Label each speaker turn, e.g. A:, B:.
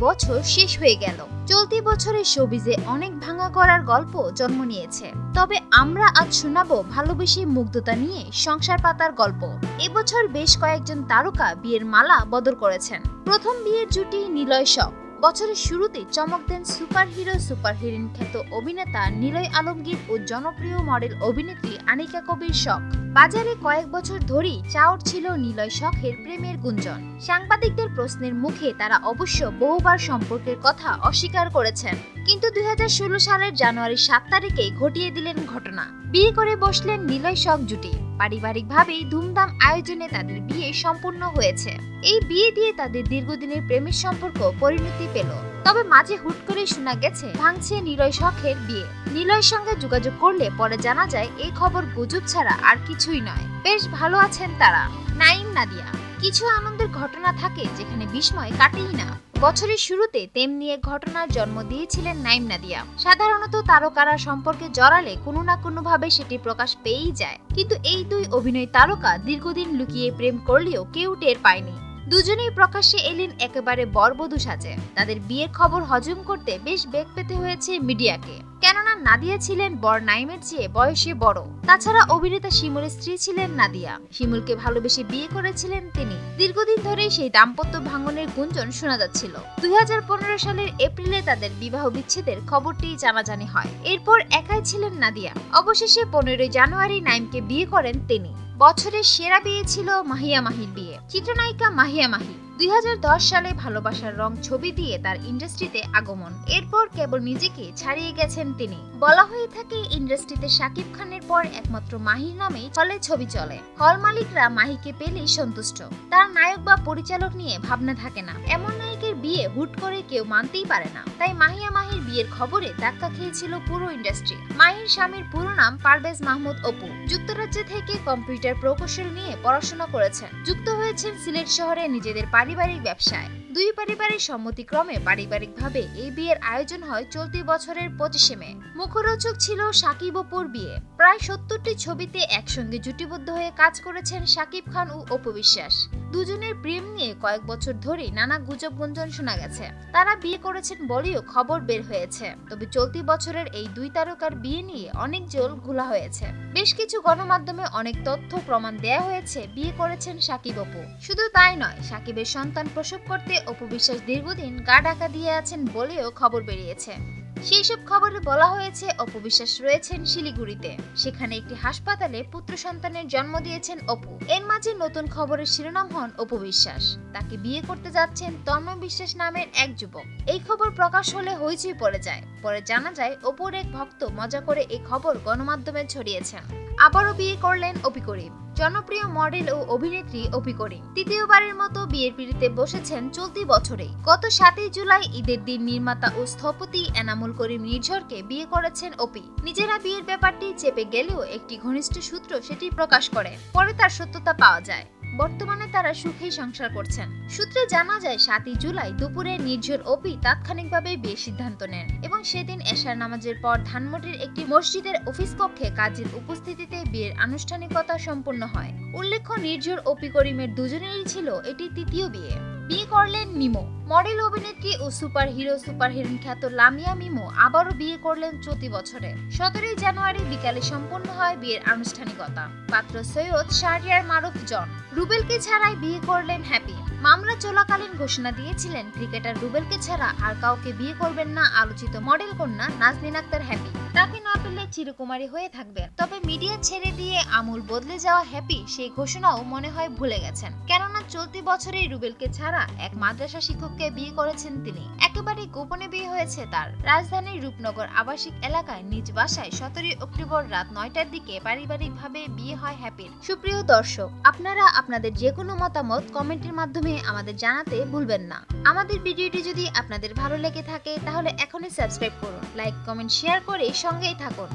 A: বছর শেষ হয়ে গেল। চলতি বছরে শোবিজে অনেক ভাঙা করার গল্প জন্ম নিয়েছে। তবে আমরা আজ শোনাবো ভালোবেসে মুগ্ধতা নিয়ে সংসার পাতার গল্প। এবছর বেশ কয়েকজন তারকা বিয়ের মালা বদল করেছেন। প্রথম বিয়ের জুটি নিলয় শখ বছরের শুরুতে চমক দেন সুপারহিরো, সুপারহিরোইন খ্যাত অভিনেতা নিলয় আলমগীর ও জনপ্রিয় মডেল অভিনেত্রী আনিকা কবির শখ। বাজারে কয়েক বছর ধরেই চাওর ছিল নিলয় শখের প্রেমের গুঞ্জন। সাংবাদিকদের প্রশ্নের মুখে তারা অবশ্য বহুবার সম্পর্কের কথা অস্বীকার করেছেন। কিন্তু দুই হাজার ষোলো সালের জানুয়ারি সাত তারিখে ঘটিয়ে দিলেন ঘটনা। বিয়ে করে বসলেন নিলয় শখ জুটি। পারিবারিকভাবেই ধুমধাম আয়োজনে তাদের বিয়ে সম্পূর্ণ হয়েছে। এই বিয়ে দিয়ে তাদের দীর্ঘদিনের প্রেমের সম্পর্ক পরিণতি পেল। তবে মাঝে হুট করে শোনা গেছে, ভাঙছে নিলয় শখের বিয়ে। নিলয়ের সঙ্গে যোগাযোগ করলে পরে জানা যায়, এই খবর গুজব ছাড়া আর কিছুই নয়। বেশ ভালো আছেন তারা। নাইম নাদিয়া। কিছু আনন্দের ঘটনা থাকে যেখানে বিস্ময় কাটেই না। বছরের শুরুতে তেমনি এক ঘটনার জন্ম দিয়েছিলেন নাইম নাদিয়া। সাধারণত তারকারা সম্পর্কে জড়ালে কোনো না কোনো ভাবে সেটি প্রকাশ পেয়েই যায়। কিন্তু এই দুই অভিনয় তারকা দীর্ঘদিন লুকিয়ে প্রেম করলেও কেউ টের পায়নি। দুজনেই প্রকাশ্যে এলেন একেবারে বরবধূ সাজে। তাদের বিয়ের খবর হজম করতে বেশ বেগ পেতে হয়েছে মিডিয়াকে। কেননা নাদিয়া ছিলেন বর নাইমের চেয়ে বয়সে বড়। তাছাড়া অভিনেতা শিমুলের স্ত্রী ছিলেন নাদিয়া। শিমুলকে ভালোবেসে বিয়ে করেছিলেন তিনি। দীর্ঘদিন ধরে সেই দাম্পত্য ভাঙনের গুঞ্জন শোনা যাচ্ছিল। দুই হাজার পনেরো সালের এপ্রিলে তাদের বিবাহ বিচ্ছেদের খবরটি জানাজানি হয়। এরপর একাই ছিলেন নাদিয়া। অবশেষে পনেরোই জানুয়ারি নাইমকে বিয়ে করেন তিনি। বছরের সেরা বিয়ে ছিল মাহিয়া মাহির বিয়ে। চিত্রনায়িকা মাহিয়া মাহি। দুই হাজার দশ সালে ভালোবাসার রং ছবি দিয়ে তার ইন্ডাস্ট্রিতে আগমন। এরপর কেবল নিজেকে ছাড়িয়ে গেছেন তিনি। বলা হয়ে থাকে, ইন্ডাস্ট্রিতে শাকিব খানের পর একমাত্র মাহির নামেই হলে ছবি চলে। হল মালিকরা মাহিকে পেলেই সন্তুষ্ট। তার নায়ক বা পরিচালক নিয়ে ভাবনা থাকে না। এমন নায়কের বিয়ে হুট করে কেউ মানতেই পারে না। তাই মাহিয়া মাহির বিয়ের খবরে ধাক্কা খেয়েছিল পুরো ইন্ডাস্ট্রি। মাহির স্বামীর পুরো নাম পারভেজ মাহমুদ অপু। যুক্তরাজ্য থেকে কম্পিউটার প্রকৌশল নিয়ে পড়াশোনা করেছেন। যুক্ত হয়েছেন সিলেট শহরে নিজেদের পারিবারিক ব্যবসায়। দুই পারিবারিক সম্মতিক্রমে পারিবারিকভাবে এই বিয়ের আয়োজন হয় চলতি বছরের পঁচিশে মে। মুখরোচক ছিল সাকিব অপুর বিয়ে। প্রায় সত্তরটি ছবিতে একসঙ্গে জুটিবদ্ধ হয়ে কাজ করেছেন সাকিব খান ও অপু বিশ্বাস। দুজনের প্রেম নিয়ে কয়েক বছর ধরে নানা গুজব গুঞ্জন শোনা গেছে। তারা বিয়ে করেছেন বলেও খবর বের হয়েছে। তবে চলতি বছরের এই দুই তারকার বিয়ে নিয়ে অনেক জল ঘোলা হয়েছে। বেশ কিছু গণমাধ্যমে অনেক তথ্য প্রমাণ দেয়া হয়েছে বিয়ে করেছেন সাকিব অপু। শুধু তাই নয়, সাকিবের সন্তান প্রসব করতে অপু বিশ্বাস দীর্ঘদিন গা ডাকা দিয়ে আছেন বলেও খবর বেরিয়েছে। সেই সব খবরে বলা হয়েছে, অপবিশ্বাস রয়েছেন শিলিগুড়িতে। সেখানে একটি হাসপাতালে পুত্র সন্তানের জন্ম দিয়েছেন অপু। এর মাঝে নতুন খবরের শিরোনাম হন অপবিশ্বাস। তাকে বিয়ে করতে যাচ্ছেন তন্ময় বিশ্বাস নামের এক যুবক। এই খবর প্রকাশ হলে হইচই পড়ে যায়। পরে জানা যায়, অপুর এক ভক্ত মজা করে এই খবর গণমাধ্যমে ছড়িয়েছেন। আবারও বিয়ে করলেন অপি করিম। জনপ্রিয় মডেল ও অভিনেত্রী অপি করিম। তৃতীয়বারের মতো বিয়ের পিড়িতে বসেছেন চলতি বছরে গত সাতই জুলাই ঈদের দিন নির্মাতা ও স্থপতি এনামুল করিম নির্ঝরকে বিয়ে করেছেন অপি। নিজেরা বিয়ের ব্যাপারটি চেপে গেলেও একটি ঘনিষ্ঠ সূত্র সেটি প্রকাশ করে। পরে তার সত্যতা পাওয়া যায়। বর্তমানে তারা সুখেই সংসার করছেন। সূত্রে জানা যায়, সাতই জুলাই দুপুরে নির্ঝর অপি তাৎক্ষণিকভাবে বিয়ে সিদ্ধান্ত নেন এবং সেদিন এশার নামাজের পর ধানমটির একটি মসজিদের অফিস কক্ষে কাজের উপস্থিতিতে বিয়ের আনুষ্ঠানিকতা সম্পন্ন হয়। উল্লেখ্য, নির্ঝর অপি করিমের দুজনেরই ছিল এটি তৃতীয় বিয়ে। বিয়ে করলেন মিমো মডেল অভিনেত্রী ও সুপার হিরো সুপার হিরোইন খ্যাত লামিয়া মিমো আবারও বিয়ে করলেন চলতি বছরে। সতেরোই জানুয়ারি বিকালে সম্পন্ন হয় বিয়ের আনুষ্ঠানিকতা। পাত্র সৈয়দ শাহরিয়ার মারুফ জন। রুবেলকে ছাড়াই বিয়ে করলেন হ্যাপি। মামলা চলাকালীন ঘোষণা দিয়েছিলেন, ক্রিকেটার রুবেলকে ছাড়া আর কাউকে বিয়ে করবেন না আলোচিত মডেল কন্যা নাজনীন আক্তার হ্যাপি। তাকে না পেলে চিরকুমারী হয়ে থাকবেন। তবে মিডিয়া ছেড়ে দিয়ে আমূল বদলে যাওয়া হ্যাপি সেই ঘোষণাও মনে হয় ভুলে গেছেন। কেননা চলতি বছরেই রুবেলকে ছাড়া এক মাদ্রাসা শিক্ষককে বিয়ে করেছেন তিনি। একেবারে গোপনে বিয়ে হয়েছে তার। রাজধানীর রূপনগর আবাসিক এলাকায় নিজ বাসায় সতেরোই অক্টোবর রাত নয়টার দিকে পারিবারিকভাবে বিয়ে হয় হ্যাপির। সুপ্রিয় দর্শক, আপনারা আপনাদের যে কোনো মতামত কমেন্টের মাধ্যমে আমাদের জানাতে ভুলবেন না। আমাদের ভিডিওটি যদি আপনাদের ভালো লেগে থাকে, তাহলে এখনই সাবস্ক্রাইব করুন, লাইক, কমেন্ট, শেয়ার করে সঙ্গেই থাকুন।